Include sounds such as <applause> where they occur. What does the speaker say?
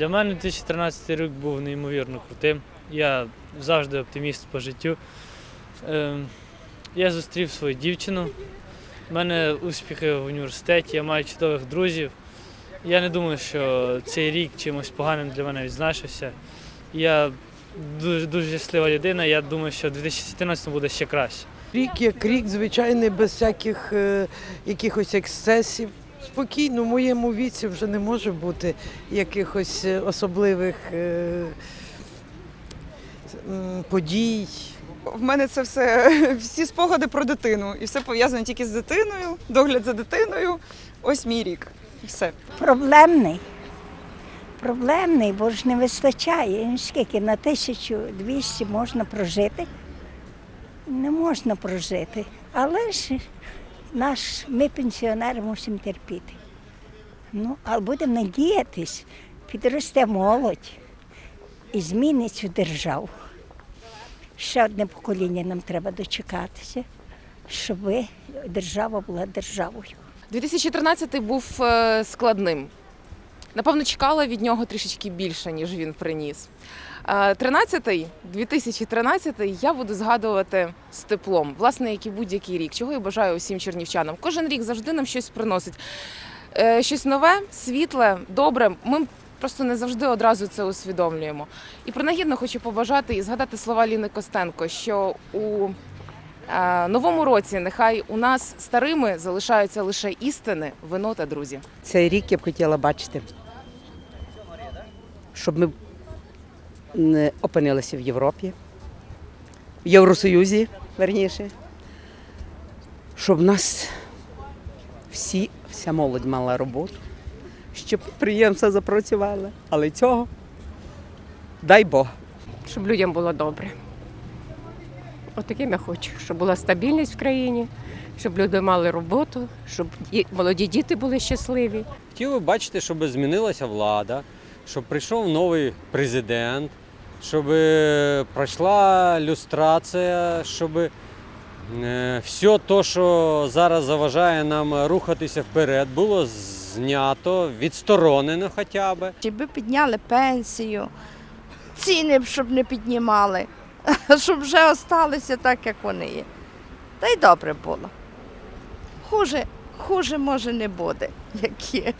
Для мене 2013 рік був неймовірно крутим. Я завжди оптиміст по життю. Ем, Я зустрів свою дівчину. У мене успіхи в університеті, я маю чудових друзів. Я не думаю, що цей рік чимось поганим для мене відзначився. Я дуже дуже щаслива людина. Я думаю, що в 2014 буде ще краще. Рік як рік, звичайний, без всяких е, якихось ексцесів. Спокійно, в моєму віці вже не може бути якихось е, особливих е, подій. В мене це все <laughs> всі спогади про дитину. І все пов'язано тільки з дитиною, догляд за дитиною. Ось мій рік. І все. Проблемний. Проблемний, бо ж не вистачає. Скільки на 1200 можна прожити? Не можна прожити. Але ж наш, ми, пенсіонери, мусимо терпіти. Ну, але будемо надіятись, підросте молодь і змінить цю державу. Ще одне покоління нам треба дочекатися, щоб держава була державою. 2013 був е, складним. Напевно, чекала від нього трішечки більше, ніж він приніс. Е, 13-й, 2013-й я буду згадувати з теплом, власне, як і будь-який рік, чого я бажаю усім чернівчанам. Кожен рік завжди нам щось приносить. Е, Щось нове, світле, добре. Ми просто не завжди одразу це усвідомлюємо. І принагідно хочу побажати і згадати слова Ліни Костенко, що у е, новому році нехай у нас старими залишаються лише істини, вино та друзі. Цей рік я б хотіла бачити, щоб ми не опинилися в Європі, в Євросоюзі, верніше, щоб нас всі, вся молодь мала роботу, щоб підприємства запрацювали. Але цього дай Бог. щоб людям було добре. От таким я хочу, щоб була стабільність в країні, щоб люди мали роботу, щоб молоді діти були щасливі. Хотів би бачити, щоб змінилася влада, щоб прийшов новий президент, щоб пройшла люстрація, щоб е, все те, що зараз заважає нам рухатися вперед, було знято, відсторонено хоча б. Чи підняли пенсію, ціни б щоб не піднімали, <laughs> щоб вже осталися так, як вони є. Та й добре було. Хуже, хуже може не буде, як є.